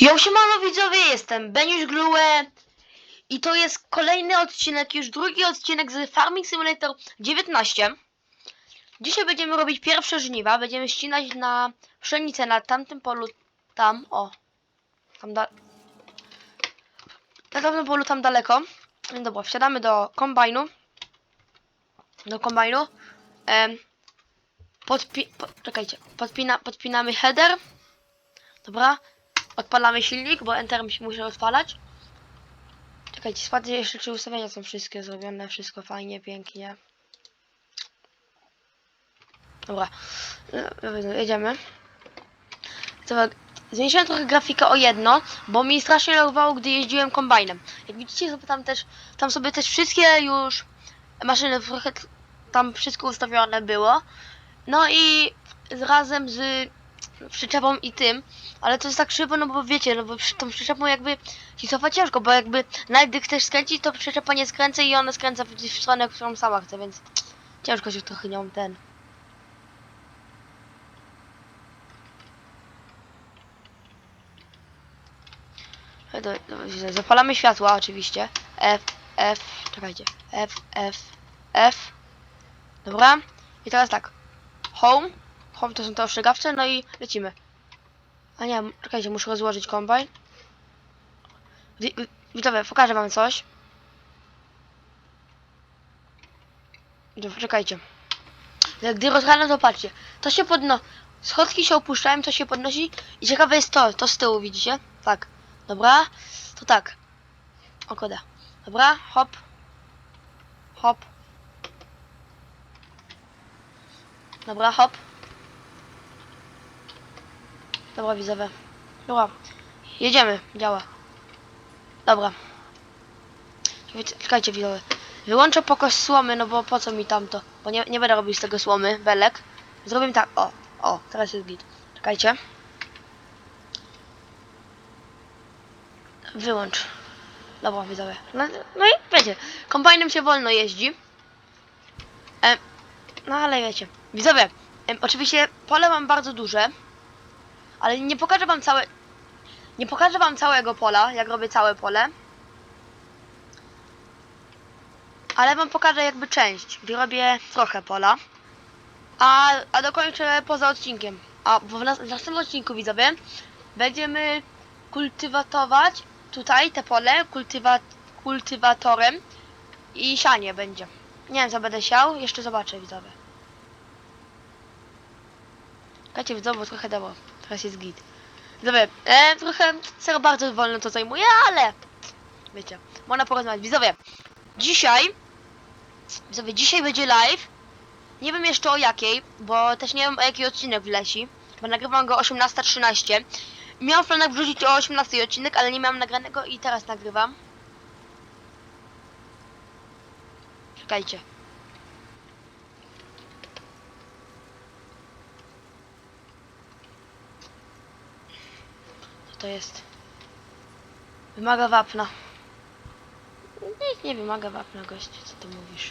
Jo, siemano widzowie, jestem Beniusz Glue i to jest kolejny odcinek, już drugi odcinek z Farming Simulator 19. Dzisiaj będziemy robić pierwsze żniwa, będziemy ścinać na pszenicę na tamtym polu, tam, o, tam da... Na tamtym polu, tam daleko. No Dobra, wsiadamy do kombajnu, do kombajnu. Em, podpi... Po, czekajcie, podpina, podpinamy header. Dobra, Odpalamy silnik, bo Enter się musi odpalać. Czekajcie, sprawdzę jeszcze, czy ustawienia są wszystkie zrobione, wszystko fajnie, pięknie. Dobra, E, jedziemy. Zmniejszyłem trochę grafikę o jedno, bo mi strasznie lagowało, gdy jeździłem kombajnem. Jak widzicie, sobie tam też, tam sobie też wszystkie już maszyny, trochę tam wszystko ustawione było. No i razem z przyczepą i tym, ale to jest tak szybko, no bo wiecie, no bo tą przyczepą jakby się ciężko, bo jakby nawet gdy chcesz skręcić, to przyczepa nie skręca i ona skręca w stronę, którą sama chce, więc ciężko się trochę nią ten. Zapalamy światła oczywiście. F, F, czekajcie. F, F, F. Dobra. I teraz tak. Home. Home to są te ostrzegawcze, no i lecimy. A nie, czekajcie, muszę rozłożyć kombajn. Wi- wi- Widzowie, pokażę wam coś. Czekajcie. Gdy rozgrzane, to patrzcie. To się podno... Schodki się opuszczają, to się podnosi. I ciekawe jest to, to z tyłu, widzicie? Tak. Dobra. To tak. O koda. Dobra, hop. Hop. Dobra, hop. Dobra, widzowie. Dobra. Jedziemy. Działa. Dobra. Czekajcie, widzowie. Wyłączę pokos słomy, no bo po co mi tamto? Bo nie, nie będę robił z tego słomy, belek. Zrobimy tak. O, o, teraz jest git. Czekajcie. Wyłącz. Dobra, widzowie. No, no i wiecie, kombajnem się wolno jeździ. E, no ale wiecie. Widzowie, em, oczywiście pole mam bardzo duże. Ale nie pokażę wam całe... Nie pokażę wam całego pola, jak robię całe pole. Ale wam pokażę jakby część, gdzie robię trochę pola. A, a dokończę poza odcinkiem. A w, nas, w następnym odcinku widzowie będziemy kultywatować tutaj te pole kultywa, kultywatorem i sianie będzie. Nie wiem co będę siał, jeszcze zobaczę widzowie. Czekajcie widzowie, trochę dało. Teraz jest git. Widzowie, e, trochę serio bardzo wolno to zajmuje, ale wiecie, można porozmawiać. Widzowie, dzisiaj widzowie, dzisiaj będzie live. Nie wiem jeszcze o jakiej, bo też nie wiem o jaki odcinek wleci, bo nagrywam go o 18.13. Miałam w planach wrzucić o 18 odcinek, ale nie miałam nagranego i teraz nagrywam. Czekajcie. To jest? Wymaga wapna. Nic nie wymaga wapna, goście, co ty mówisz?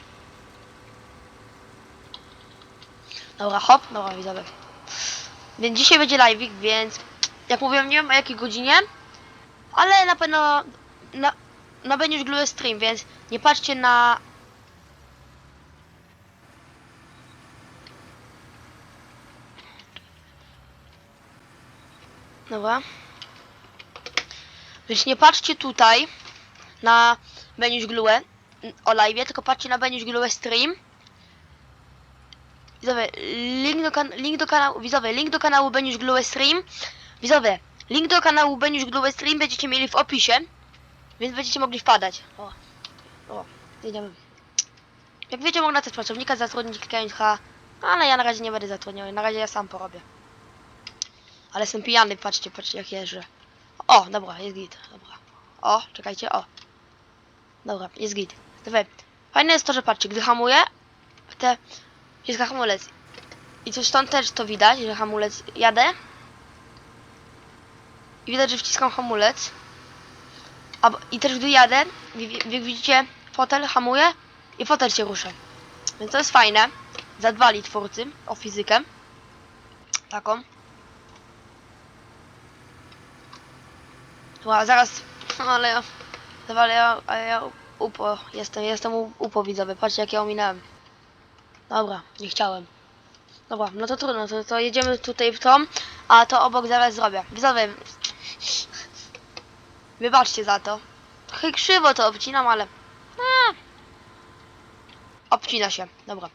Dobra, hop, dobra, widzowie. Więc dzisiaj będzie live, więc jak mówiłem, nie wiem o jakiej godzinie, ale na pewno na, na będziesz Glue stream, więc nie patrzcie na Dobra. Więc nie patrzcie tutaj na Beniusz Glue o live, tylko patrzcie na Beniusz Glue stream. Widzowie, link do, kan- link do kanału, widzowie, link do kanału Beniusz Glue stream. Widzowie, link do kanału Beniusz Glue stream będziecie mieli w opisie, więc będziecie mogli wpadać. O, o, jedziemy. Jak wiecie, mogę też pracownika zatrudnić klikając H, ale ja na razie nie będę zatrudniał, na razie ja sam porobię. Ale jestem pijany, patrzcie, patrzcie jak jeżdżę. O, dobra, jest git, dobra. O, czekajcie, o. Dobra, jest git. Dobra, fajne jest to, że patrzcie, gdy hamuję, te jest hamulec. I tu stąd też to widać, że hamulec jadę. I widać, że wciskam hamulec. A, I też gdy jadę, jak widzicie, fotel hamuje i fotel się rusza. Więc to jest fajne. Zadbali twórcy o fizykę. Taką. Dobra, zaraz, ale ja, ale ja, ale ja upo, jestem, jestem upo widzowie, patrzcie jak ja ominąłem. Dobra, nie chciałem. Dobra, no to trudno, to, to jedziemy tutaj w tą, a to obok zaraz zrobię. Widzowie, wybaczcie za to. Trochę krzywo to obcinam, ale... A. Obcina się, dobra.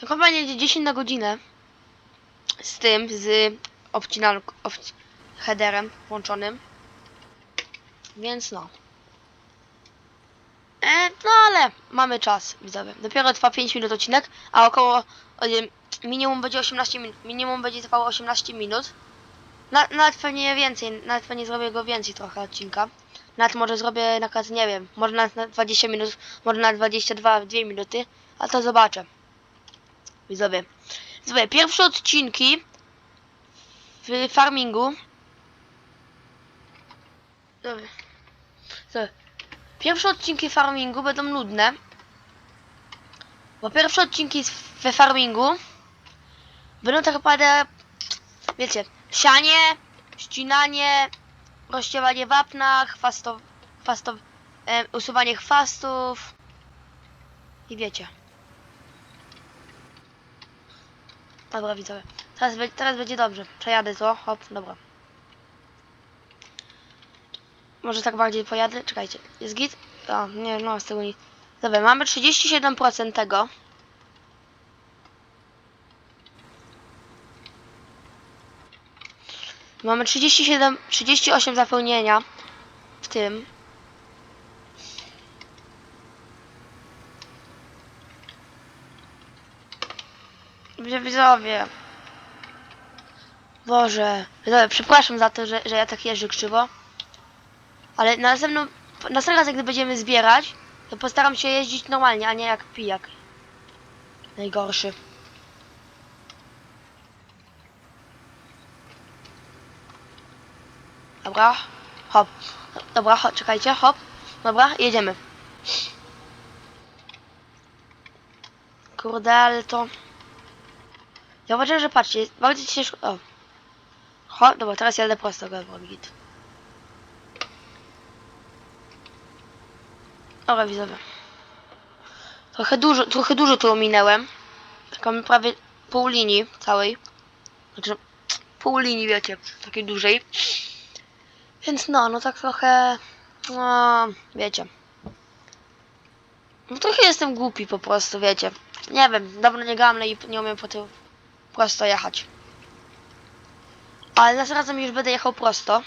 To chyba jedzie 10 na godzinę z tym, z obcinalką, obci headerem włączonym. Więc no. E, no ale mamy czas, widzowie. Dopiero trwa 5 minut odcinek, a około minimum będzie 18 minut. Minimum będzie trwało 18 minut. Na, nawet pewnie więcej, nawet pewnie zrobię go więcej trochę odcinka. Nawet może zrobię na przykład, nie wiem, może na 20 minut, może na 22, 2 minuty, a to zobaczę. Widzowie. Widzowie, pierwsze odcinki w farmingu. Dobra. Dobra. Pierwsze odcinki farmingu będą nudne. Bo pierwsze odcinki we farmingu będą tak naprawdę, wiecie, sianie, ścinanie, rozciewanie wapna, chwasto, chwasto, e, usuwanie chwastów i wiecie. Dobra, widzowie. Teraz, teraz będzie dobrze. Przejadę to. Hop, dobra. Może tak bardziej pojadę? Czekajcie. Jest git? O, nie, no z tego nic. Dobra, mamy 37% tego. Mamy 37, 38 zapełnienia w tym. Widzowie. Boże. Widzowie, przepraszam za to, że, że ja tak jeżdżę krzywo. Ale na następną, następny raz, gdy będziemy zbierać, to postaram się jeździć normalnie, a nie jak pijak. Najgorszy. Dobra, hop. Dobra, hop, czekajcie, hop. Dobra, jedziemy. Kurde, ale to... Ja uważam, że patrzcie, bardzo ciężko... O. Hop, dobra, teraz jadę prosto, dobra, git. Dobra, widzowie. Trochę dużo, trochę dużo tu ominęłem. Taką prawie pół linii całej. Znaczy, pół linii, wiecie, takiej dużej. Więc no, no tak trochę, no, wiecie. No trochę jestem głupi po prostu, wiecie. Nie wiem, dawno nie grałem no i nie umiem po tym prosto jechać. Ale następnym razem już będę jechał prosto.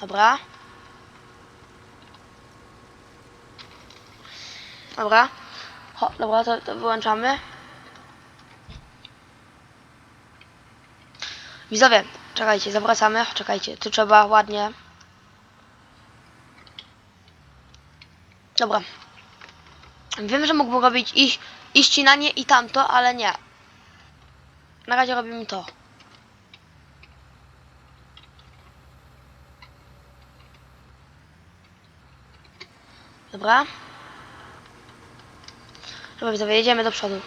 Dobra. Dobra. Ho, dobra, to, to wyłączamy. Widzowie, czekajcie, zawracamy. Czekajcie, tu trzeba ładnie. Dobra. Wiem, że mógłbym robić i, i ścinanie i tamto, ale nie. Na razie robimy to. Dobra. Dobra, widzowie, jedziemy do przodu.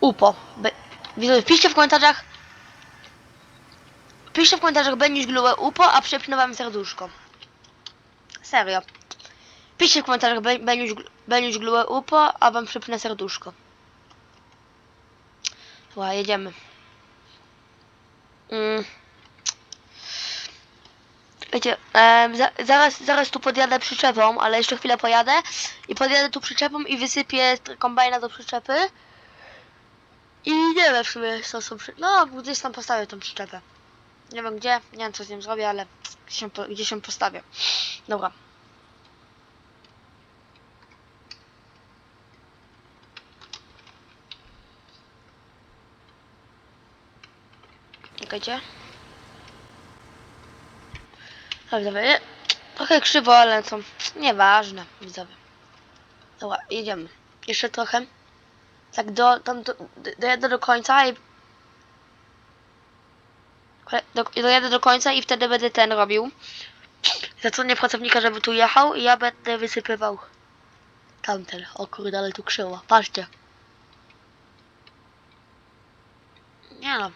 Upo. Be widzowie, piszcie w komentarzach. Piszcie w komentarzach, będziesz glułe upo, a przepnę wam serduszko. Serio. Piszcie w komentarzach, będziesz gl- będziesz glułe upo, a wam przepnę serduszko. Dobra, jedziemy. Mm. Wiecie, em, za, zaraz, zaraz tu podjadę przyczepą, ale jeszcze chwilę pojadę i podjadę tu przyczepą i wysypię kombajna do przyczepy. I nie wiem w sumie co są przy... No, gdzieś tam postawię tą przyczepę. Nie wiem gdzie, nie wiem co z nią zrobię, ale gdzieś gdzieś ją postawię. Dobra. Czekajcie. Dobra, widzowie, trochę krzywo, ale co, nieważne, widzowie. Dobra, jedziemy. Jeszcze trochę. Tak do, tam do, do, dojadę do końca i... Do, dojadę do końca i wtedy będę ten robił. Zatrudnię pracownika, żeby tu jechał i ja będę wysypywał tamten. O kurde, ale tu krzywo. Patrzcie. Nie no.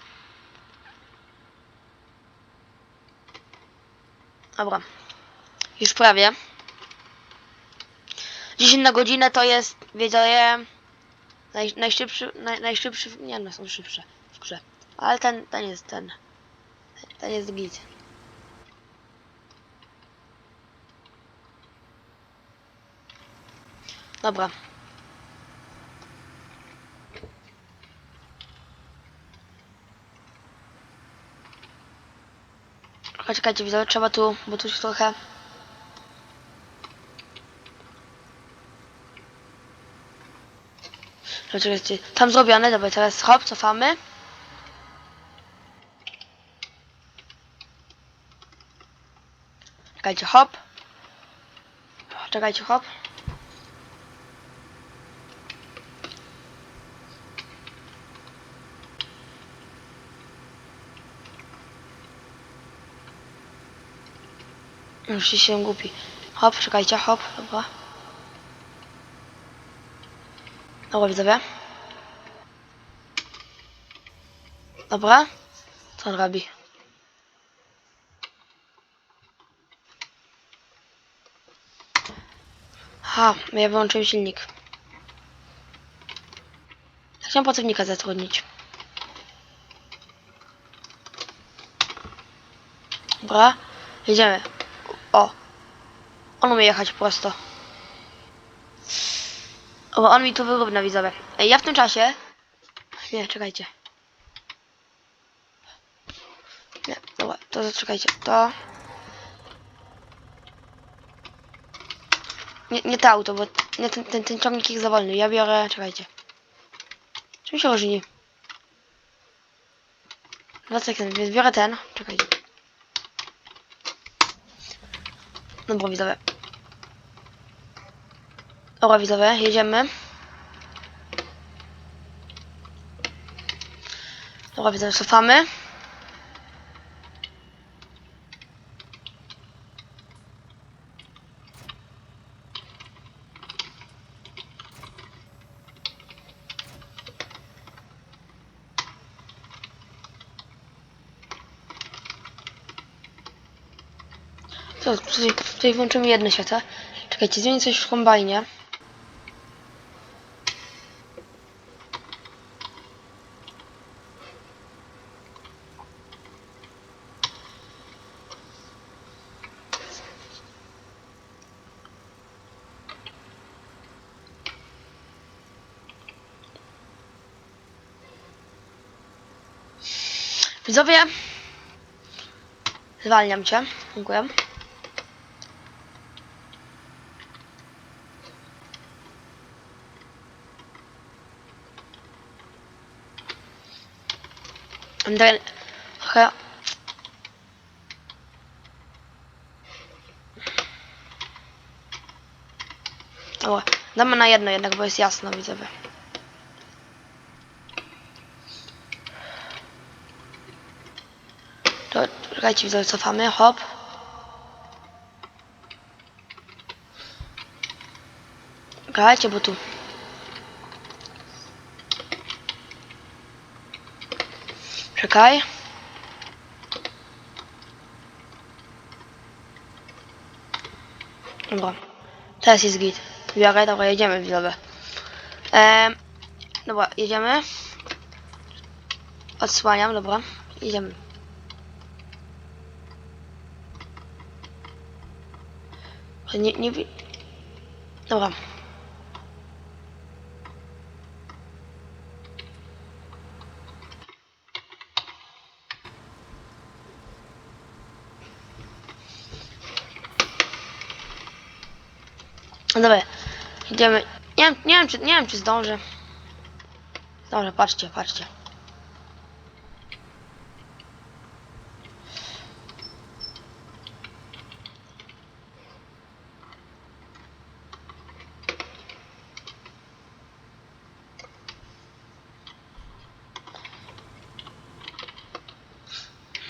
Dobra. Już prawie. 10 na godzinę to jest, wiecie, naj, najszybszy, naj, najszybszy, nie no, są szybsze w grze. Ale ten, ten jest ten. Ten jest git. Dobra. Czekajcie, czekajcie, widzowie, trzeba tu, bo tu już trochę... Czekajcie, tam zrobione, dobra, teraz hop, cofamy. Czekajcie, hop. Czekajcie, hop. Już się głupi. Hop, czekajcie, hop, dobra. Dobra, widzowie. Dobra. Co on robi? Ha, ja wyłączyłem silnik. Chciałem pracownika zatrudnić. Dobra, jedziemy. O, on umie jechać prosto. O, on mi tu wyrówna widzowie. Ja w tym czasie... Nie, czekajcie. Nie, dobra, to zaczekajcie. To... Nie, nie to auto, bo nie, ten, ten, ten ciągnik jest za wolny. Ja biorę... Czekajcie. Czym się różni? Dwa sekundy, więc biorę ten. Czekajcie. Dobra, widzowie. Dobra, widzowie, jedziemy. Dobra, widzowie, cofamy. Co, tutaj, tutaj włączymy jedno światło. Czekajcie, zmienię coś w kombajnie. Widzowie, zwalniam cię. Dziękuję. Daj, trochę... O, damy na jedno jednak, bo jest jasno, widzowie. To, czekajcie, widzowie, cofamy, hop. Czekajcie, bo tu... Czekaj. Dobra. Teraz jest git. Biorę, dobra, jedziemy widzowie. Ehm, dobra, jedziemy. Odsłaniam, dobra. Jedziemy. Nie, nie. Dobra. No Dobra, idziemy. Nie wiem, nie wiem, czy, nie wiem, czy zdążę. Dobrze, patrzcie, patrzcie.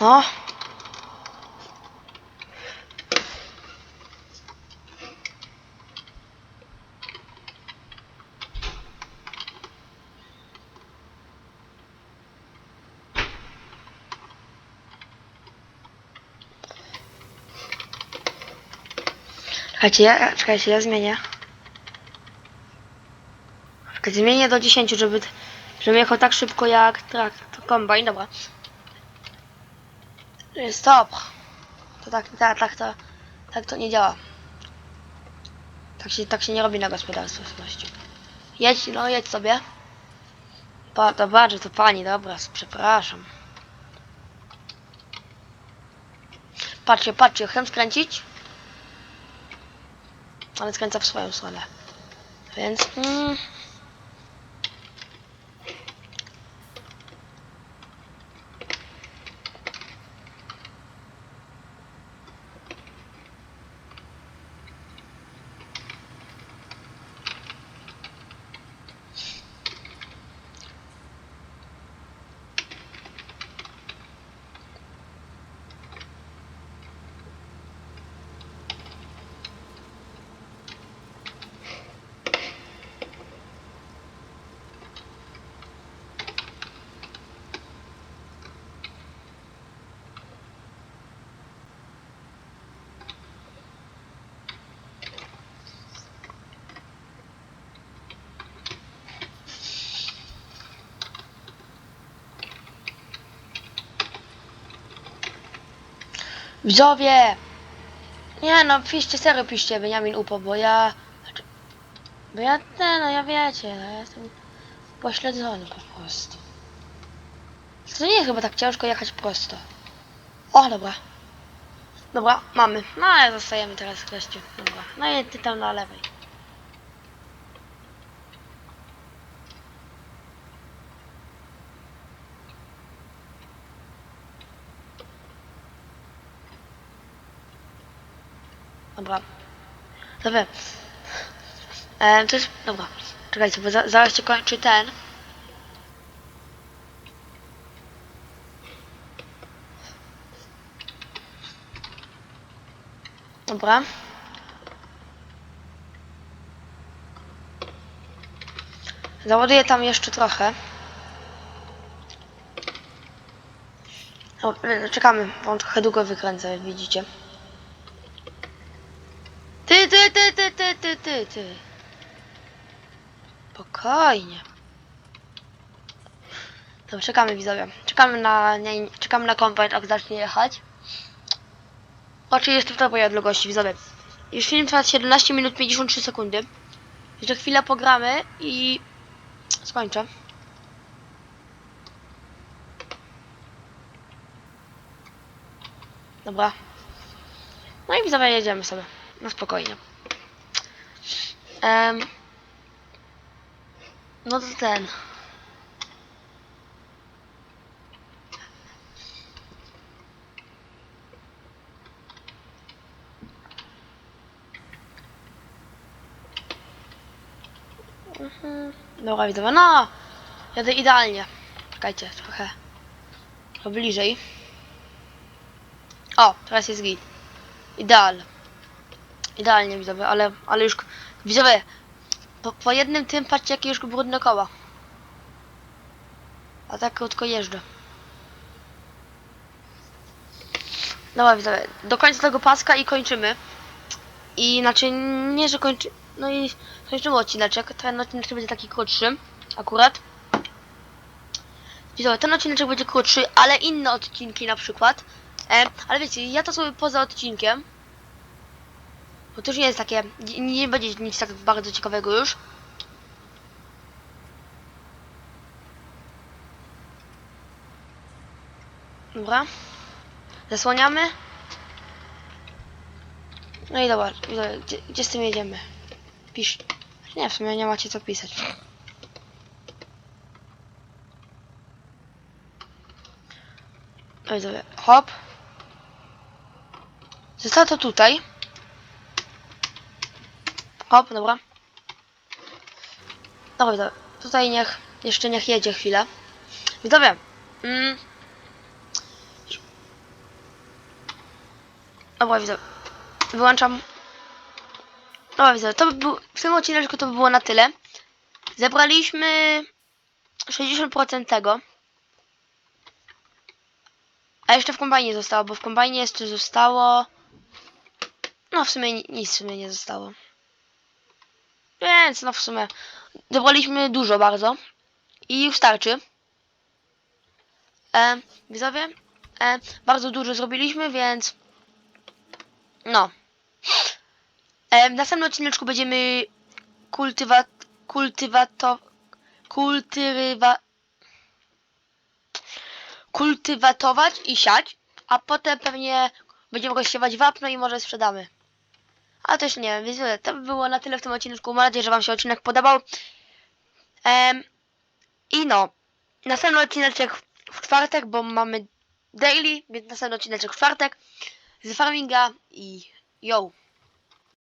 No. Czekajcie, ja, czekajcie, ja zmienię. Zmienię do 10, żeby, żeby jechał tak szybko jak trak, to kombajn, dobra. Stop. To tak, tak, tak, to, tak to nie działa. Tak się, tak się nie robi na gospodarstwie własności. Jedź, no jedź sobie. Pa, to bardzo, to pani, dobra, przepraszam. Patrzcie, patrzcie, chcę skręcić. Ale skręca w swoją stronę. Więc... Mm, Widzowie! Nie no, piszcie, serio piszcie, Beniamin Upo, bo ja... Bo ja, nie no, ja wiecie, no, ja jestem pośledzony po prostu. To nie jest chyba tak ciężko jechać prosto. O, dobra. Dobra, mamy. No, ale zostajemy teraz w kreście. Dobra. No i ty tam na lewej. Dobra. Dobra. E, to jest... Dobra. Czekajcie, bo za, zaraz się kończy ten. Dobra. Załaduję tam jeszcze trochę. O, e, czekamy, bo on trochę długo wykręca, jak widzicie. Ty, ty, ty, ty, ty, ty, ty. Spokojnie. Dobra, czekamy widzowie. Czekamy na, nie, czekamy na kombajn, jak zacznie jechać. Oczywiście jestem w dobrej odległości, widzowie. Już film trwa 17 minut 53 sekundy. Jeszcze chwilę pogramy i skończę. Dobra. No i widzowie, jedziemy sobie. No spokojnie. Em, no to ten. Mhm. Dobra, widzowie, no! Jadę idealnie. Czekajcie. Trochę bliżej. O, teraz jest git. Ideal. Idealnie widzowie, ale, ale już widzowie, po, po jednym tym patrzcie jakie już brudne koła. A tak krótko jeżdżę. Dobra widzowie, do końca tego paska i kończymy. I znaczy nie, że kończy, no i kończymy odcineczek. Ten odcinek będzie taki krótszy, akurat. Widzowie, ten odcinek będzie krótszy, ale inne odcinki na przykład. E, ale wiecie, ja to sobie poza odcinkiem. Bo to już nie jest takie, nie, nie będzie nic tak bardzo ciekawego już. Dobra. Zasłaniamy. No i dobra, gdzie, gdzie z tym jedziemy? Pisz. Nie, w sumie nie macie co pisać. No i widzowie, hop. Zostało to tutaj. Hop, dobra. Dobra, widzowie, tutaj niech, jeszcze niech jedzie chwilę. Widzowie, mm. Dobra, widzowie, wyłączam. Dobra, widzowie, to by był, w tym odcinku to by było na tyle. Zebraliśmy 60% tego. A jeszcze w kombajnie zostało, bo w kombajnie jeszcze zostało No w sumie ni- nic w sumie nie zostało. Więc no w sumie zebraliśmy dużo bardzo. I już starczy. E, widzowie, e, bardzo dużo zrobiliśmy, więc no. E, w następnym odcineczku będziemy kultywa, kultywato, kultywa, kultywatować i siać, a potem pewnie będziemy rozsiewać wapno i może sprzedamy. Ale też nie wiem, więc to by było na tyle w tym odcinku. Mam nadzieję, że Wam się odcinek podobał. I no, następny odcineczek w czwartek, bo mamy daily, więc następny odcineczek w czwartek z farminga i yo.